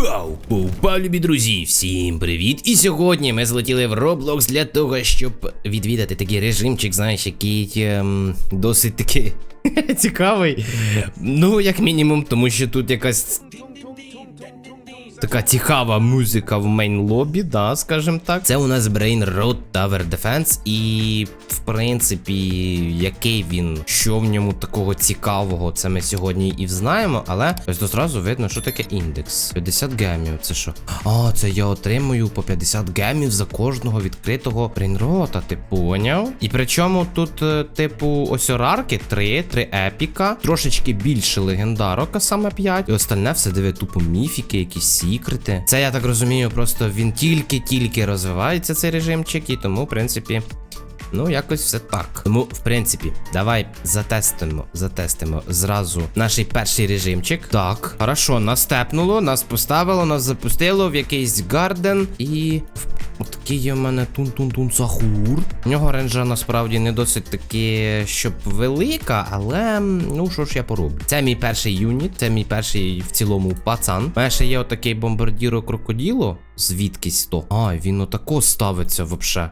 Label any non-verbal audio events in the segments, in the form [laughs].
Вау! Повпав, любі друзі! Всім привіт! І сьогодні ми злетіли в Roblox для того, щоб відвідати такий режимчик, знаєш, який ем, досить таки [laughs] цікавий. Ну, як мінімум, тому що тут якась. Така цікава музика в мейн лобі, да, скажем так. Це у нас Brain Road Tower Defense, і в принципі, який він, що в ньому такого цікавого, це ми сьогодні і взнаємо, але ось то зразу видно, що таке індекс. 50 гемів, це що? А, це я отримую по 50 гемів за кожного відкритого брейнрота, ти поняв? І причому тут, е, типу, ось орарки 3, 3 епіка, трошечки більше легендарок, а саме 5. І остальне все диви тупо міфіки, якісь сікрети. Це я так розумію, просто він тільки-тільки розвивається цей режимчик, і тому, в принципі. Ну, якось все так. Тому, в принципі, давай затестимо, затестимо зразу наш перший режимчик. Так, хорошо, нас тепнуло, нас поставило, нас запустило в якийсь гарден. І Отакий є в мене тун-тун-тун сахур. У нього ренжа насправді не досить таки, щоб велика, але ну що ж я пороблю. Це мій перший юніт, це мій перший в цілому пацан. У мене ще є отакий бомбардіро крокоділо. Звідкись то. А, він отако ставиться вообще.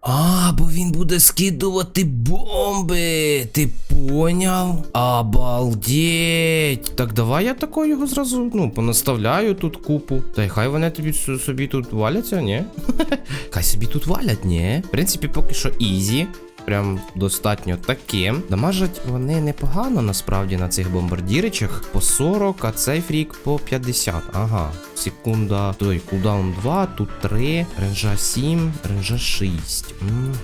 А, бо він буде скидувати бомби. Ти поняв? Обалдеть. Так давай я тако його зразу ну, понаставляю тут купу. Та й хай вони тобі собі тут валяться, ні? [laughs] Хай собі тут валять, ні? В принципі, поки що ізі. Прям достатньо таким. Дамажать вони непогано насправді на цих бомбардіричах. По 40, а цей фрік по 50. Ага. Секунда. Той, кулдаун 2, тут 3, ренжа 7, ренжа 6. Угу.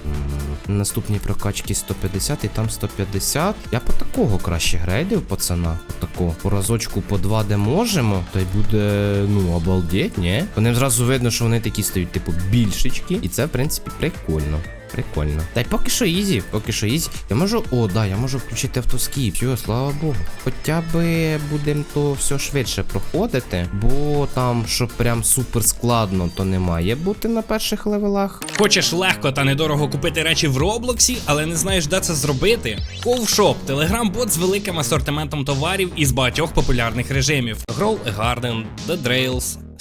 Наступні прокачки 150 і там 150. Я по такого краще грейдив, пацана. По такого. По разочку по 2 де можемо. То й буде, ну, обалдеть, ні? По зразу видно, що вони такі стають, типу, більшечки. І це, в принципі, прикольно. Прикольно. Та й поки що ізі, поки що ізі. Я можу. О, да, я можу включити автоскіп. Все, слава Богу. Хоча би будемо то все швидше проходити, бо там, що прям супер складно, то не має бути на перших левелах. Хочеш легко та недорого купити речі в Роблоксі, але не знаєш, де це зробити? Ковшоп телеграм-бот з великим асортиментом товарів із багатьох популярних режимів: Grow a Garden, The Drails,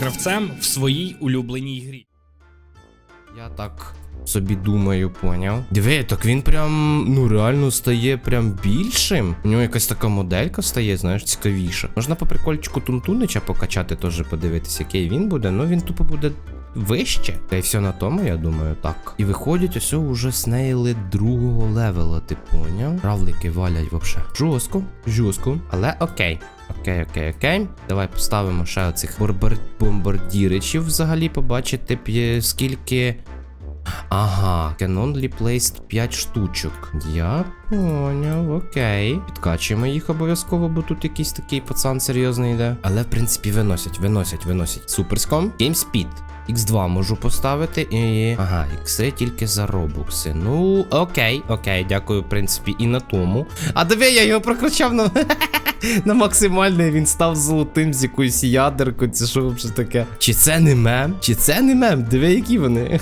гравцем в своїй улюбленій грі. Я так собі думаю, поняв. Диви, так він прям, ну реально стає прям більшим. У нього якась така моделька стає, знаєш, цікавіша. Можна по прикольчику Тунтунича покачати, теж подивитися, який він буде. Ну він тупо буде вище. Та й все на тому, я думаю, так. І виходять ось уже снейли другого левела, ти поняв? Равлики валять вообще. Жорстко, жорстко, але окей. Окей, окей, окей. Давай поставимо ще оцих борбар... бомбардіричів взагалі побачити, скільки. Ага, Canonly placed 5 штучок. Я поняв, окей. Підкачуємо їх обов'язково, бо тут якийсь такий пацан серйозний йде. Але в принципі виносять, виносять, виносять. Суперском. Game Speed. X2 можу поставити і. Ага, X3 тільки за робокси. Ну, окей, окей, дякую, в принципі, і на тому. А диви, я його прокричав на. [laughs] На максимальний він став золотим з якоюсь ядеркою. Це що взагалі таке? Чи це не мем? Чи це не мем? Диви, які вони.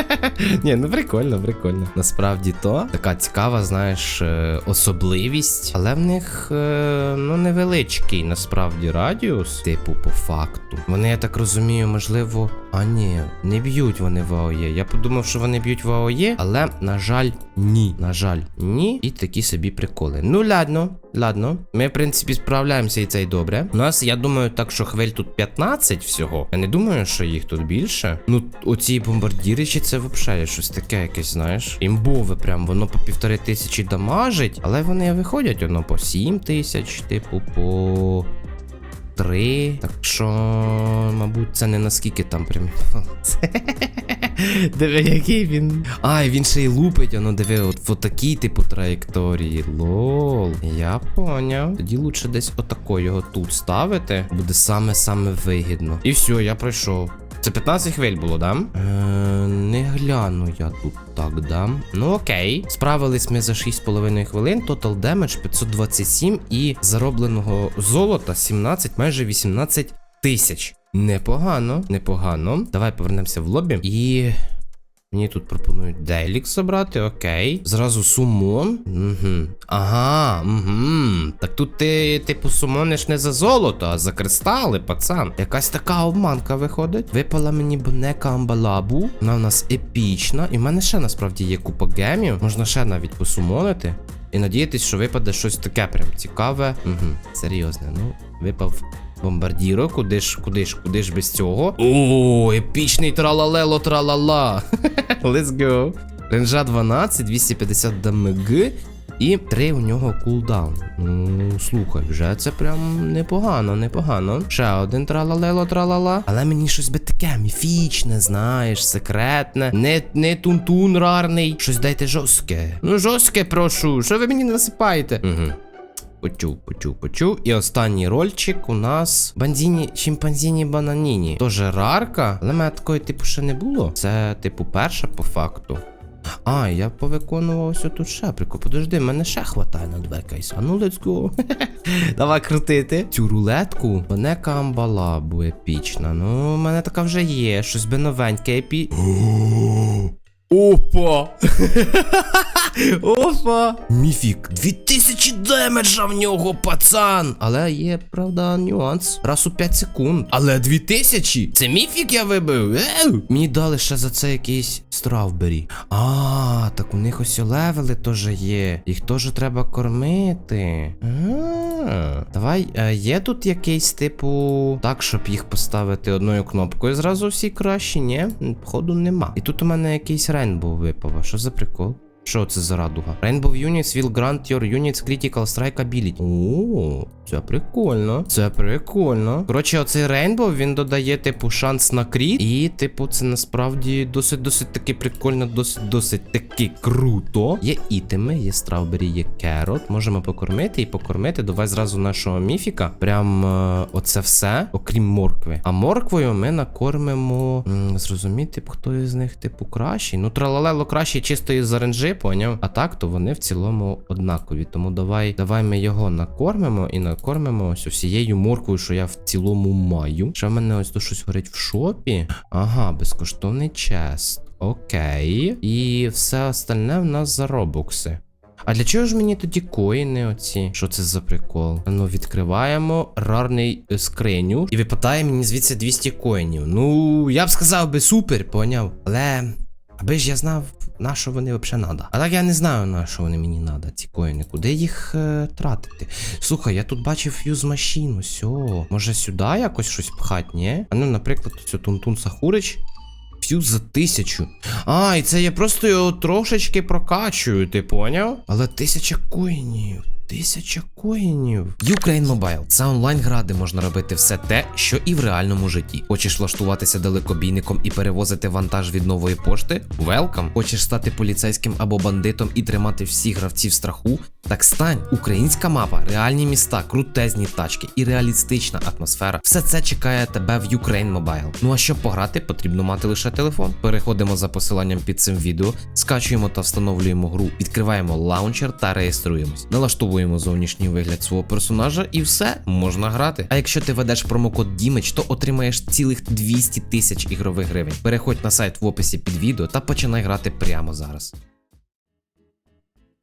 [laughs] Ні, ну прикольно, прикольно. Насправді то така цікава, знаєш, е, особливість, але в них е, ну невеличкий насправді радіус, типу, по факту. Вони, я так розумію, можливо. А ні, не б'ють вони в АОЄ. Я подумав, що вони б'ють в АОЄ, але, на жаль, ні. На жаль, ні. І такі собі приколи. Ну, ладно, ладно. Ми, в принципі, справляємося і це й добре. У нас, я думаю, так, що хвиль тут 15 всього. Я не думаю, що їх тут більше. Ну, оці бомбардіричі, це взагалі щось таке якесь, знаєш. Імбове, прям, воно по півтори тисячі дамажить, але вони виходять, воно по 7 тисяч, типу, по. 3. Так що, мабуть, це не наскільки там прям. [laughs] Диви, який він. Ай, він ще й лупить, ну диви, от в такій типу траєкторії. Лол. Я поняв. Тоді лучше десь отако його тут ставити. Буде саме-саме вигідно. І все, я пройшов. Це 15 хвиль було, да? Е, не гляну я тут так, да? Ну окей. Справились ми за 6,5 хвилин. Total damage 527 і заробленого золота 17, майже 18 тисяч. Непогано, непогано. Давай повернемося в лобі. І. Мені тут пропонують Делік забрати, окей. Зразу сумон. Угу. Ага, угу. Так тут ти, типу, сумониш не за золото, а за кристали, пацан. Якась така обманка виходить. Випала мені бонека амбалабу. Вона в нас епічна. І в мене ще насправді є купа гемів. Можна ще навіть посумонити. І надіятись, що випаде щось таке прям цікаве. Угу. Серйозне. Ну, випав бомбардіро, куди ж, куди ж, куди ж без цього? О, епічний тралалело тралала. [laughs] Let's go. Ренжа 12, 250 дамаг. І 3 у нього кулдаун. Ну, слухай, вже це прям непогано, непогано. Ще один тралалело тралала. Але мені щось би таке міфічне, знаєш, секретне. Не, не тунтун рарний. Щось дайте жорстке. Ну, жорстке, прошу. Що ви мені насипаєте? Угу. Почув, почув, почув. І останній рольчик у нас бандіні чимпанзіні бананіні. Тоже рарка, але мене такої типу ще не було. Це, типу, перша по факту. А, я повиконував ось тут ще прикол. Подожди, мене ще хватає на два кейси. А ну let's go. [laughs] Давай крутити. Цю рулетку. Бонека амбалабу епічна. Ну, в мене така вже є. Щось би новеньке епі. [gasps] Опа! [laughs] Опа! Міфік. 2000 демеджа в нього, пацан! Але є, правда, нюанс. Раз у 5 секунд. Але 2000? Це міфік я вибив. Еу! Мені дали ще за це якийсь стравбері. А, так у них ось левели теж є. Їх теж треба кормити. А, давай, е, є тут якийсь типу. Так, щоб їх поставити одною кнопкою. Зразу всі кращі, ні? Походу нема. І тут у мене якийсь рейнбоу випав. Що за прикол? Що це за радуга? Rainbow Units will grant your units critical strike ability. О, це прикольно. Це прикольно. Коротше, оцей Rainbow, він додає, типу, шанс на кріт. І, типу, це насправді досить досить таки прикольно, досить досить таки круто. Є ітеми, є стравбері, є керот. Можемо покормити і покормити. Давай зразу нашого міфіка. Прям е, оце все, окрім моркви. А морквою ми накормимо. м, зрозуміти, хто із них, типу, кращий. Ну, тралалело кращий чисто із поняв? А так, то вони в цілому однакові. Тому давай, давай ми його накормимо і накормимо ось всією морквою, що я в цілому маю. Ще в мене ось тут щось горить в шопі. Ага, безкоштовний чест. Окей. І все остальне в нас за робокси. А для чого ж мені тоді коїни оці? Що це за прикол? Ну, відкриваємо рарний е, скриню і випадає мені звідси 200 коїнів. Ну, я б сказав би супер, поняв. Але. Аби ж я знав, на що вони взагалі надо. А так я не знаю, на що вони мені надо, ці коїни. Куди їх е, тратити? Слухай, я тут бачив фьюз машину, все. Може сюди якось щось пхать, ні? А ну, наприклад, цю Тунтун Сахурич. Фьюз за тисячу. А, і це я просто його трошечки прокачую, ти поняв? Але тисяча коїнів. Тисяча коїнів. Ukraine Mobile. Це онлайн-гра, де можна робити все те, що і в реальному житті. Хочеш влаштуватися далекобійником і перевозити вантаж від нової пошти? Welcome. Хочеш стати поліцейським або бандитом і тримати всіх гравців страху? Так стань. Українська мапа, реальні міста, крутезні тачки і реалістична атмосфера. Все це чекає тебе в Ukraine Mobile. Ну а щоб пограти, потрібно мати лише телефон. Переходимо за посиланням під цим відео, скачуємо та встановлюємо гру, відкриваємо лаунчер та реєструємось. Налаштовуємо зовнішній вигляд свого персонажа і все можна грати. А якщо ти ведеш промокод Дімич, то отримаєш цілих 200 тисяч ігрових гривень. Переходь на сайт в описі під відео та починай грати прямо зараз.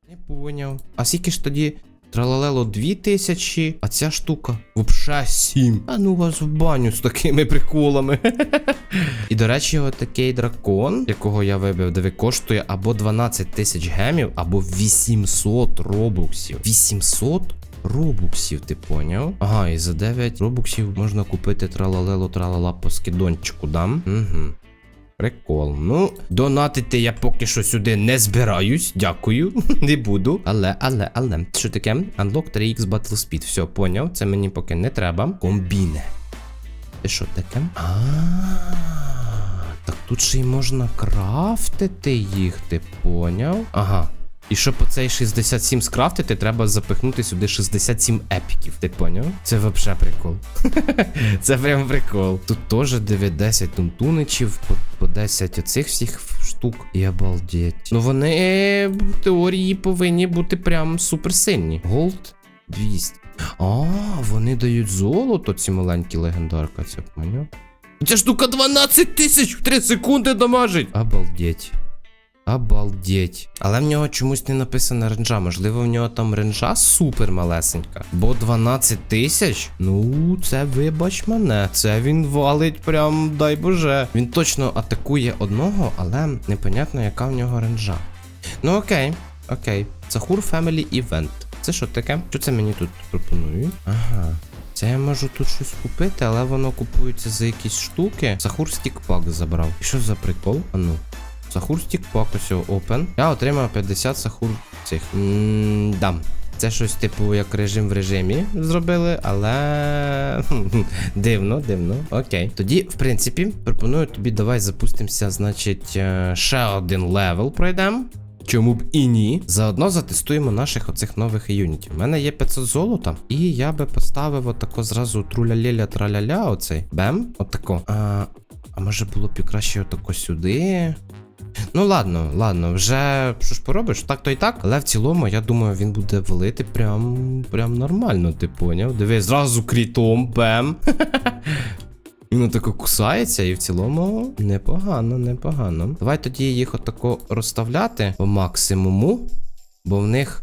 Не поняв. А скільки ж тоді тралалело 2000, а ця штука вообще 7. А ну вас в баню з такими приколами. [laughs] І до речі, отакий дракон, якого я вибив, диви, коштує або 12 тисяч гемів, або 800 робоксів. 800? Робуксів, ти поняв? Ага, і за 9 робуксів можна купити тралалело тралала по скидончику, дам? Угу. Прикол. Ну, донатити я поки що сюди не збираюсь. Дякую. [laughs] не буду. Але, але, але. Що таке? Unlock 3x Battle Speed. Все, поняв. Це мені поки не треба. Комбіне. Це що таке? А. Так тут ще й можна крафтити їх, ти поняв? Ага. І щоб оцей 67 скрафтити, треба запихнути сюди 67 епіків. Ти поняв? Це вообще прикол. [laughs] Це прям прикол. Тут теж 10 тунтуничів, по, по 10 оцих всіх штук. І обалдеть. Ну вони в теорії повинні бути прям суперсильні. Голд 200. А, вони дають золото, ці маленькі легендарка, це поняв? Ця штука 12 тисяч в 3 секунди дамажить. Обалдеть. Обалдеть. Але в нього чомусь не написана ренжа. Можливо, в нього там ренжа супер малесенька. Бо 12 тисяч? Ну, це вибач мене. Це він валить прям, дай боже. Він точно атакує одного, але непонятно, яка в нього ренжа. Ну окей, окей. Сахур Family Event. Це що таке? Що це мені тут пропонують? Ага. Це я можу тут щось купити, але воно купується за якісь штуки. Сахур стікпак забрав. І що за прикол? А ну. Сахур стікпак ось open. Я отримав 50 сахур цих. М-дам. Це щось типу як режим в режимі зробили, але дивно, дивно. Окей. Тоді, в принципі, пропоную тобі, давай запустимося, значить, е, ще один левел пройдемо. Чому б і ні? Заодно затестуємо наших оцих нових юнітів. У мене є 500 золота, і я би поставив отако зразу труля-ліля траля-ля оцей. Бем, отако. А, а може було б і краще отако сюди. Ну ладно, ладно, вже що ж поробиш, так то і так. Але в цілому, я думаю, він буде валити прям прям нормально, ти поняв? Диви, зразу крітом, бем. [laughs] Він отако кусається, і в цілому непогано, непогано. Давай тоді їх отако розставляти по максимуму. Бо в них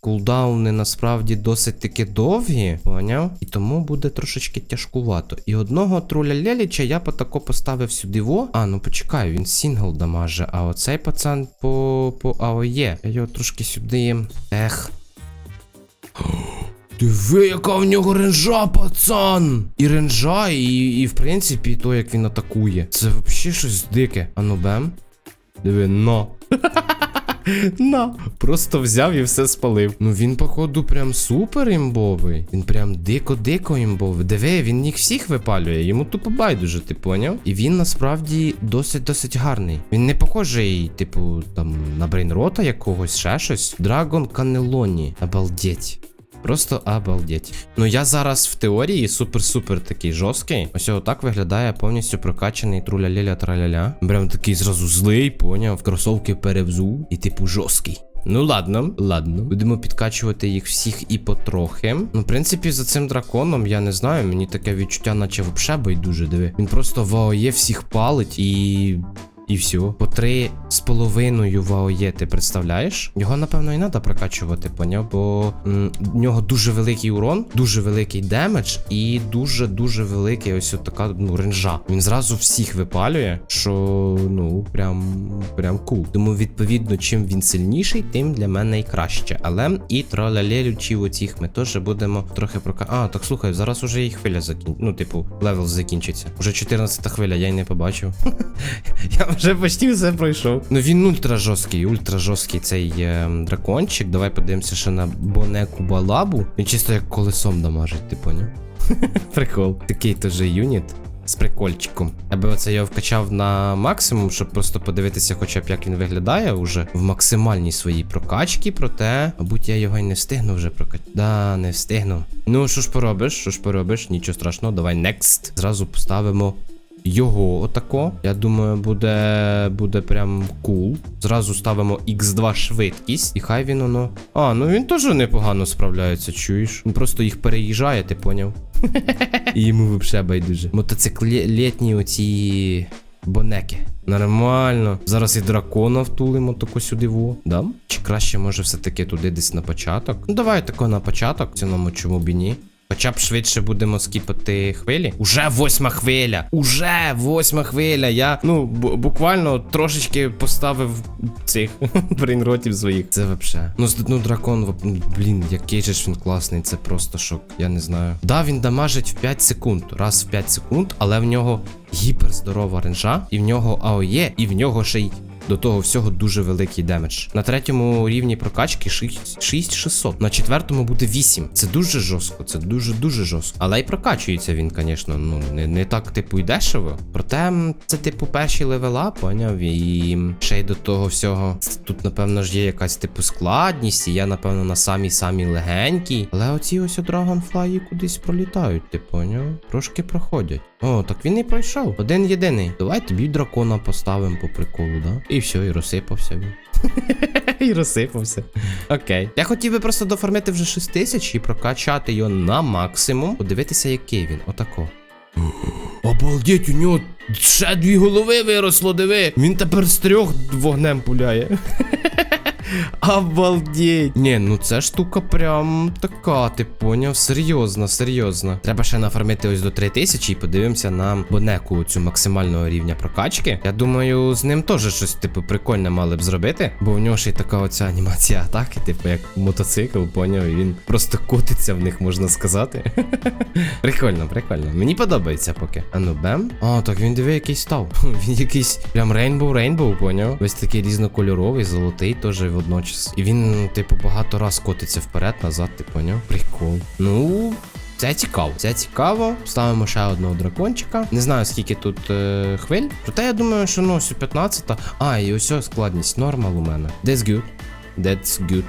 кулдауни насправді досить таки довгі, поняв? І тому буде трошечки тяжкувато. І одного труля Леліча я потако поставив сюди во. А, ну почекай, він сінгл дамаже, а оцей пацан по, по АОЄ. Я його трошки сюди. Ех. [gasps] Диви, яка в нього ренжа, пацан! І ренжа, і, і в принципі, і то, як він атакує. Це взагалі щось дике. Ану бем. Диви, но. [laughs] На, просто взяв і все спалив. Ну він, походу, прям супер імбовий. Він прям дико-дико імбовий. Диви, він їх всіх випалює, йому тупо байдуже, ти поняв? І він насправді досить-досить гарний. Він не похожий, типу, там, на брейнрота якогось, ще щось. Драгон Канелоні. Обалдеть. Просто обалдеть. Ну я зараз в теорії супер-супер такий жорсткий. Ось отак виглядає повністю прокачаний труля ліля траляля. Прям такий зразу злий, поняв, кросовки перевзув і типу жорсткий. Ну ладно, ладно. Будемо підкачувати їх всіх і потрохи. Ну, в принципі, за цим драконом, я не знаю, мені таке відчуття, наче вообще байдуже диви. Він просто в АОЄ всіх палить і. І все. По три з половиною в АОЄ, ти представляєш? Його, напевно, і треба прокачувати, поняв? Бо м, в нього дуже великий урон, дуже великий демедж і дуже-дуже великий ось така ну, ренжа. Він зразу всіх випалює, що ну прям прям кул. Тому, відповідно, чим він сильніший, тим для мене і краще. Але і тролялелючі оцих ми теж будемо трохи прока. А, так слухай, зараз уже і хвиля закін... Ну, типу, левел закінчиться. Уже 14 хвиля, я й не побачив. [laughs] Я вже почти все пройшов. Ну він ультра жорсткий, ультра жорсткий цей е, дракончик. Давай подивимося ще на Бонеку Балабу. Він чисто як колесом дамажить, ти поняв? [laughs] Прикол. Такий теж юніт. З прикольчиком. Я би оце його вкачав на максимум, щоб просто подивитися, хоча б як він виглядає уже в максимальній своїй прокачці, проте, мабуть, я його й не встигну вже прокачати. Да, не встигну. Ну, що ж поробиш, що ж поробиш, нічого страшного, давай next. Зразу поставимо його отако. Я думаю, буде буде прям кул. Зразу ставимо X2 швидкість. І хай він воно. А, ну він теж непогано справляється, чуєш? Він просто їх переїжджає, ти поняв? І йому взагалі байдуже. Мотоциклетні оці бонеки. Нормально. Зараз і дракона втулимо тако сюди во. Да? Чи краще може все-таки туди десь на початок? Ну давай тако на початок, в цілому чому б і ні. Хоча б швидше будемо скіпати хвилі. Уже восьма хвиля! Уже восьма хвиля! Я ну бу- буквально трошечки поставив цих [laughs] брейнротів своїх. Це вообще. Ну, ну дракон, блін, який же ж він класний, це просто шок. Я не знаю. Да, він дамажить в 5 секунд. Раз в 5 секунд, але в нього гіперздорова ренжа, і в нього АОЄ, і в нього ще й до того всього дуже великий демедж. На третьому рівні прокачки 6600. На четвертому буде 8. Це дуже жорстко, це дуже дуже жорстко. Але й прокачується він, звісно, ну не, не так, типу, і дешево. Проте це, типу, перші левела, поняв. І ще й до того всього. Тут, напевно, ж є якась типу складність, і я, напевно, на самій самій легенькій. Але оці ось Dragonfly кудись пролітають, ти поняв? Трошки проходять. О, так він і пройшов. Один єдиний. Давай тобі дракона поставимо по приколу, да? І все, і розсипався він. [laughs] І розсипався. Окей. Я хотів би просто дофармити вже 6 тисяч і прокачати його на максимум. Подивитися, який він. Отако. Обалдеть, у нього ще дві голови виросло, диви. Він тепер з трьох вогнем пуляє. [laughs] Обалдеть. Ні, ну ця штука прям така, ти поняв? Серйозно, серйозно. Треба ще нафармити ось до 3000 і подивимося на бонеку цю максимального рівня прокачки. Я думаю, з ним теж щось, типу, прикольне мали б зробити, бо в нього ще й така оця анімація атаки, типу, як мотоцикл, поняв, і він просто котиться в них, можна сказати. [laughs] Прикольно, прикольно. Мені подобається поки. А ну бем. А, так він диви, який став. [laughs] Він якийсь прям рейнбоу рейнбоу, поняв? Весь такий різнокольоровий, золотий теж водночас. І він, типу, багато раз котиться вперед, назад, ти поняв? Прикол. Ну. Це цікаво, це цікаво. Ставимо ще одного дракончика. Не знаю, скільки тут е, хвиль. Проте я думаю, що ну, ось 15. А, і ось складність. Нормал у мене. That's good. That's good.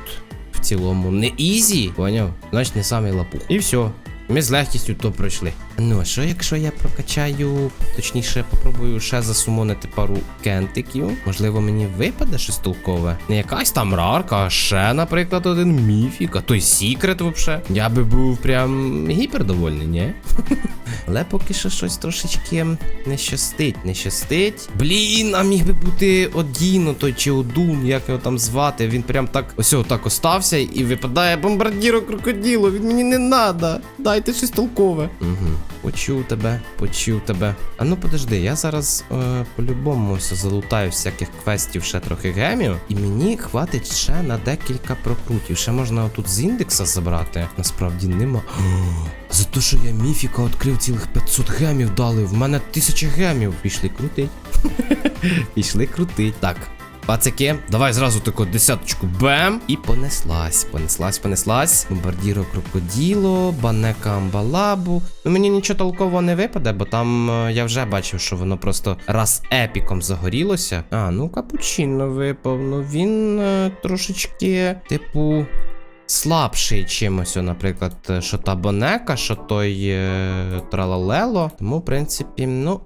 В цілому. Не ізі. Поняв? Значить, не самий лапух. І все. Ми з легкістю то пройшли. Ну, а що якщо я прокачаю, точніше, попробую ще засумонити пару кентиків? Можливо, мені випаде щось толкове? Не якась там рарка, а ще, наприклад, один міфік, а той секрет вообще. Я би був прям гіпердовольний, ні? [laughs] Але поки що щось трошечки не щастить, не щастить. Блін, а міг би бути Одіно той чи Одун, як його там звати. Він прям так ось так остався і випадає бомбардіро крокоділо. Він мені не надо. Дайте щось толкове. Угу. Почув тебе, почув тебе. А ну подожди, я зараз е, по-любому ось залутаю всяких квестів, ще трохи гемів. І мені хватить ще на декілька прокрутів. Ще можна отут з індекса забрати. Насправді нема. За те, що я міфіка відкрив цілих 500 гемів дали. В мене 1000 гемів. Пішли крутить. [laughs] Пішли крутить. Так. Пацики, давай зразу таку десяточку бем. І понеслась, понеслась, понеслась. Бомбардіро крокоділо, банека амбалабу. Ну мені нічого толкового не випаде, бо там е, я вже бачив, що воно просто раз епіком загорілося. А, ну капучино випав. Ну він е, трошечки, типу. Слабший чимось, наприклад, е, що та бонека, що той е, тралалело. Тому, в принципі, ну.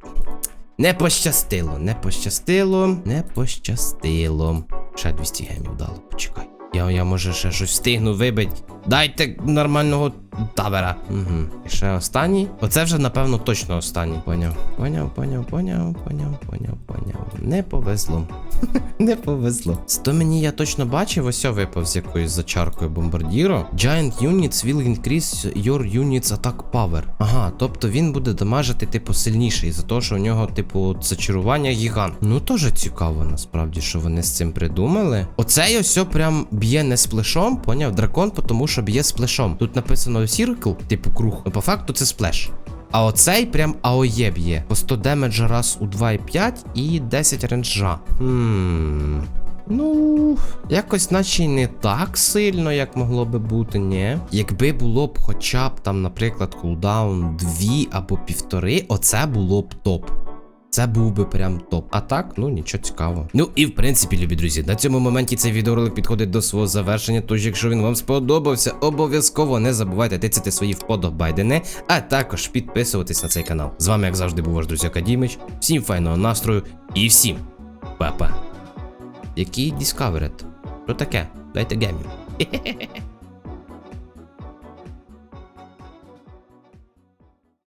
Не пощастило, не пощастило, не пощастило. Ще 200 гемів дало, почекай. Я, я може ще щось встигну вибити. Дайте нормального табера. Угу. І ще останній. Оце вже, напевно, точно останній. Поняв. Поняв, поняв, поняв, поняв, поняв, поняв. Не повезло. [laughs] Не повезло. Сто мені я точно бачив, ось випав з якоюсь зачаркою бомбардіро. Giant units will increase your units attack power. Ага, тобто він буде дамажити, типу, сильніший, за те, що у нього, типу, зачарування гігант. Ну, теж цікаво, насправді, що вони з цим придумали. Оцей ось прям б'є не сплешом, поняв? Дракон, тому що б'є сплешом. Тут написано circle, типу круг. Ну, по факту це сплеш. А оцей прям АОЄ б'є. По 100 демеджа раз у 2,5 і 10 ренджа. Хм. Ну, якось наче не так сильно, як могло би бути, ні. Якби було б хоча б там, наприклад, кулдаун 2 або півтори, оце було б топ. Це був би прям топ. А так, ну нічого цікавого. Ну і в принципі, любі друзі, на цьому моменті цей відеоролик підходить до свого завершення. Тож, якщо він вам сподобався, обов'язково не забувайте тицяти свої вподобайдени, а також підписуватись на цей канал. З вами, як завжди, був ваш друзі Акадімич. Всім файного настрою і всім па-па. Який Discovered? Що таке? Дайте гемів. [laughs]